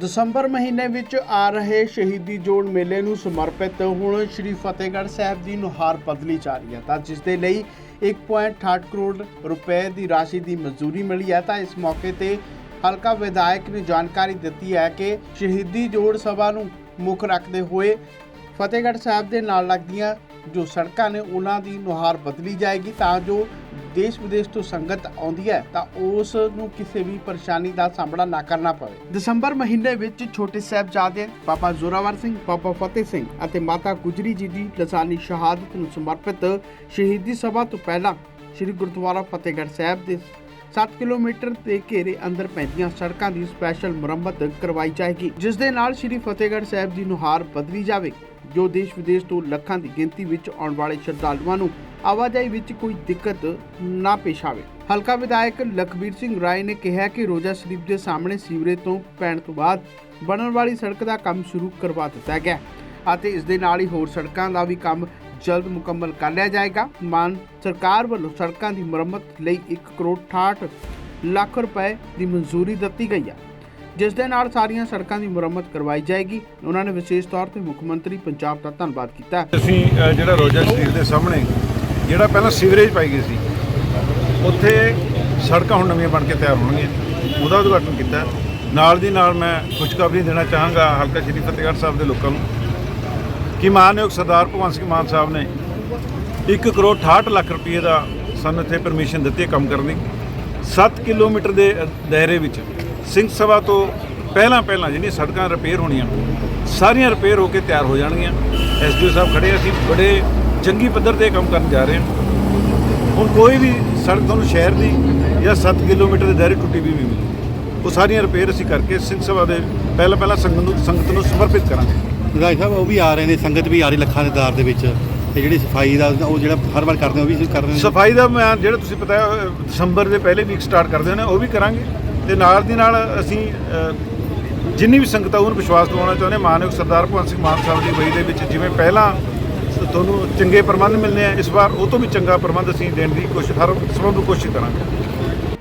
ਦਸੰਬਰ ਮਹੀਨੇ ਵਿੱਚ ਆ ਰਹੇ ਸ਼ਹੀਦੀ ਜੋੜ ਮੇਲੇ ਨੂੰ ਸਮਰਪਿਤ ਹੁਣ ਸ਼੍ਰੀ ਫਤਿਹਗੜ੍ਹ ਸਾਹਿਬ ਦੀ ਨੁਹਾਰ ਬਦਲੀ ਜਾ ਰਹੀ ਹੈ। ਤਾਂ ਜਿਸ ਦੇ ਲਈ 1.68 ਕਰੋੜ ਰੁਪਏ ਦੀ ਰਾਸ਼ੀ ਦੀ ਮਨਜ਼ੂਰੀ ਮਿਲੀ ਹੈ, ਤਾਂ ਇਸ ਮੌਕੇ ਤੇ ਹਲਕਾ ਵਿਧਾਇਕ ਨੇ ਜਾਣਕਾਰੀ ਦਿੱਤੀ ਹੈ ਕਿ ਸ਼ਹੀਦੀ ਜੋੜ ਸਭਾ ਨੂੰ ਮੁੱਖ ਰੱਖਦੇ ਹੋਏ ਫਤਿਹਗੜ੍ਹ ਸਾਹਿਬ ਦੇ ਨਾਲ ਲੱਗਦੀਆਂ ਜੋ ਸੜਕਾਂ ਨੇ, ਉਹਨਾਂ ਦੀ ਨੁਹਾਰ ਬਦਲੀ ਜਾਏਗੀ, ਤਾਂ ਜੋ ਦੇਸ਼ ਵਿਦੇਸ਼ ਤੋਂ ਸੰਗਤ ਆਉਂਦੀ ਹੈ, ਤਾਂ ਉਸ ਨੂੰ ਕਿਸੇ ਵੀ ਪਰੇਸ਼ਾਨੀ ਦਾ ਸਾਹਮਣਾ ਨਾ ਕਰਨਾ ਪਵੇ। ਦਸੰਬਰ ਮਹੀਨੇ ਵਿੱਚ ਛੋਟੇ ਸਾਹਿਬਜ਼ਾਦੇ ਬਾਬਾ ਜ਼ੋਰਾਵਰ ਸਿੰਘ, ਬਾਬਾ ਫਤਿਹ ਸਿੰਘ ਅਤੇ ਮਾਤਾ ਗੁਜਰੀ ਜੀ ਦੀ ਲਸਾਨੀ ਸ਼ਹਾਦਤ ਨੂੰ ਸਮਰਪਿਤ ਸ਼ਹੀਦੀ ਸਭਾ ਤੋਂ ਪਹਿਲਾਂ ਸ੍ਰੀ ਗੁਰਦੁਆਰਾ ਫਤਿਹਗੜ੍ਹ ਸਾਹਿਬ ਦੇ 7 ਕਿਲੋਮੀਟਰ ਦੇ ਘੇਰੇ ਅੰਦਰ ਪੈਂਦੀਆਂ ਸੜਕਾਂ ਦੀ ਸਪੈਸ਼ਲ ਮੁਰੰਮਤ ਕਰਵਾਈ ਜਾਏਗੀ, ਜਿਸ ਦੇ ਨਾਲ ਸ੍ਰੀ ਫਤਿਹਗੜ੍ਹ ਸਾਹਿਬ ਦੀ ਨੁਹਾਰ ਬਦਲੀ ਜਾਵੇ, ਜੋ ਦੇਸ਼ ਵਿਦੇਸ਼ ਤੋਂ ਲੱਖਾਂ ਦੀ ਗਿਣਤੀ ਵਿੱਚ ਆਉਣ ਵਾਲੇ ਸ਼ਰਧਾਲੂਆਂ ਨੂੰ ਆਵਾਜਾਈ ਵਿੱਚ ਕੋਈ ਦਿੱਕਤ ਨਾ ਪੇਸ਼ ਆਵੇ। ਹਲਕਾ ਵਿਧਾਇਕ ਲਖਬੀਰ ਸਿੰਘ ਰਾਏ ਨੇ ਕਿਹਾ ਕਿ ਰੋਜ਼ਾ ਸ਼ਰੀਫ ਦੇ ਸਾਹਮਣੇ ਸੀਵਰੇਜ ਤੋਂ ਪੈਣ ਤੋਂ ਬਾਅਦ ਬਣਨ ਵਾਲੀ ਸੜਕ ਦਾ ਕੰਮ ਸ਼ੁਰੂ ਕਰਵਾ ਦਿੱਤਾ ਗਿਆ ਅਤੇ ਇਸ ਦੇ ਨਾਲ ਹੀ ਹੋਰ ਸੜਕਾਂ ਦਾ ਵੀ ਕੰਮ ਜਲਦ ਮੁਕੰਮਲ ਕਰ ਲਿਆ ਜਾਏਗਾ। ਮਾਨ ਸਰਕਾਰ ਵੱਲੋਂ ਸੜਕਾਂ ਦੀ ਮੁਰੰਮਤ ਲਈ 1 ਕਰੋੜ 68 ਲੱਖ ਰੁਪਏ ਦੀ ਮਨਜ਼ੂਰੀ ਦਿੱਤੀ ਗਈ ਹੈ, ਜਿਸ ਦੇ ਨਾਲ ਸਾਰੀਆਂ ਸੜਕਾਂ ਦੀ ਮੁਰੰਮਤ ਕਰਵਾਈ ਜਾਏਗੀ। ਉਹਨਾਂ ਨੇ ਵਿਸ਼ੇਸ਼ ਤੌਰ ਤੇ ਮੁੱਖ ਮੰਤਰੀ ਪੰਜਾਬ ਦਾ ਧੰਨਵਾਦ ਕੀਤਾ। ਅਸੀਂ ਜਿਹੜਾ ਰੋਜਾ ਸ਼ਰੀਫ ਦੇ ਸਾਹਮਣੇ ਜਿਹੜਾ ਪਹਿਲਾਂ ਸੀਵਰੇਜ ਪਾਈ ਗਈ ਸੀ, ਉੱਥੇ ਸੜਕਾਂ ਹੁਣ ਨਵੀਆਂ ਬਣ ਕੇ ਤਿਆਰ ਹੋਣਗੀਆਂ। ਉਹਦਾ ਉਦਘਾਟਨ ਕੀਤਾ। ਨਾਲ ਦੀ ਨਾਲ ਮੈਂ ਖੁਸ਼ਖਬਰੀ ਦੇਣਾ ਚਾਹਾਂਗਾ ਹਲਕਾ ਸ਼੍ਰੀ ਫਤਿਹਗੜ੍ਹ ਸਾਹਿਬ ਦੇ ਲੋਕਾਂ ਨੂੰ ਕਿ ਮਾਨਯੋਗ ਸਰਦਾਰ ਭਗਵੰਤ ਸਿੰਘ ਮਾਨ ਸਾਹਿਬ ਨੇ 1 ਕਰੋੜ 68 ਲੱਖ ਰੁਪਏ ਦਾ ਸਾਨੂੰ ਇੱਥੇ ਪਰਮਿਸ਼ਨ ਦਿੱਤੀ ਹੈ ਕੰਮ ਕਰਨ ਦੀ। 7 ਕਿਲੋਮੀਟਰ ਦੇ ਦਾਇਰੇ ਵਿੱਚ ਸਿੰਘ ਸਭਾ ਤੋਂ ਪਹਿਲਾਂ ਪਹਿਲਾਂ ਜਿਹੜੀਆਂ ਸੜਕਾਂ ਰਿਪੇਅਰ ਹੋਣੀਆਂ, ਸਾਰੀਆਂ ਰਿਪੇਅਰ ਹੋ ਕੇ ਤਿਆਰ ਹੋ ਜਾਣਗੀਆਂ। ਐਸਡੀਓ ਸਾਹਿਬ ਖੜੇ ਅਸੀਂ ਬੜੇ ਚੰਗੀ ਪੱਧਰ ਤੇ ਕੰਮ ਕਰਨ ਜਾ ਰਹੇ ਹਾਂ ਹੁਣ ਕੋਈ ਵੀ ਸੜਕ ਤੁਹਾਨੂੰ ਸ਼ਹਿਰ ਦੀ ਜਾਂ 7 ਕਿਲੋਮੀਟਰ ਦੇ ਦਾਇਰੇ ਟੁੱਟੀ ਵੀ ਨਹੀਂ ਮਿਲੀ। ਉਹ ਸਾਰੀਆਂ ਰਿਪੇਅਰ ਅਸੀਂ ਕਰਕੇ ਸਿੰਘ ਸਭਾ ਦੇ ਪਹਿਲਾਂ ਪਹਿਲਾਂ ਸੰਗਤ ਨੂੰ ਸੰਗਤ ਨੂੰ ਸਮਰਪਿਤ ਕਰਾਂਗੇ। ਵਿਧਾਇਕ ਸਾਹਿਬ ਉਹ ਵੀ ਆ ਰਹੇ ਨੇ ਸੰਗਤ ਵੀ ਆ ਰਹੀ ਲੱਖਾਂ ਦੇ ਦਾਰ ਦੇ ਵਿੱਚ। ਤੇ ਜਿਹੜੀ ਸਫ਼ਾਈ ਦਾ ਉਹ ਜਿਹੜਾ ਹਰ ਵਾਰ ਕਰਦੇ ਉਹ ਵੀ ਕਰ ਰਹੇ ਨੇ। ਸਫ਼ਾਈ ਦਾ ਮੈਂ ਜਿਹੜਾ ਤੁਸੀਂ ਪਤਾ ਹੈ, ਦਸੰਬਰ ਦੇ ਪਹਿਲੇ ਵੀਕ ਸਟਾਰਟ ਕਰਦੇ ਨੇ ਉਹ ਵੀ ਕਰਾਂਗੇ। ਤੇ ਨਾਲ ਦੀ ਨਾਲ ਅਸੀਂ ਜਿੰਨੀ ਵੀ ਸੰਗਤ ਉਹਨੂੰ ਵਿਸ਼ਵਾਸ ਦਿਵਾਉਣਾ ਚਾਹੁੰਦੇ ਹਾਂ। ਮਾਨਯੋਗ ਸਰਦਾਰ ਭਗਵੰਤ ਸਿੰਘ ਮਾਨ ਸਾਹਿਬ ਦੀ ਵਈ ਦੇ ਵਿੱਚ ਜਿਵੇਂ ਪਹਿਲਾਂ ਤੁਹਾਨੂੰ ਚੰਗੇ ਪ੍ਰਬੰਧ ਮਿਲਨੇ ਆ। ਇਸ ਵਾਰ ਉਹ ਤੋਂ ਵੀ ਚੰਗਾ ਪ੍ਰਬੰਧ ਅਸੀਂ ਦੇਣ ਦੀ ਕੋਸ਼ਿਸ਼ ਹਰ ਸਬਬ ਨੂੰ ਕੋਸ਼ਿਸ਼ ਕਰਾਂਗੇ।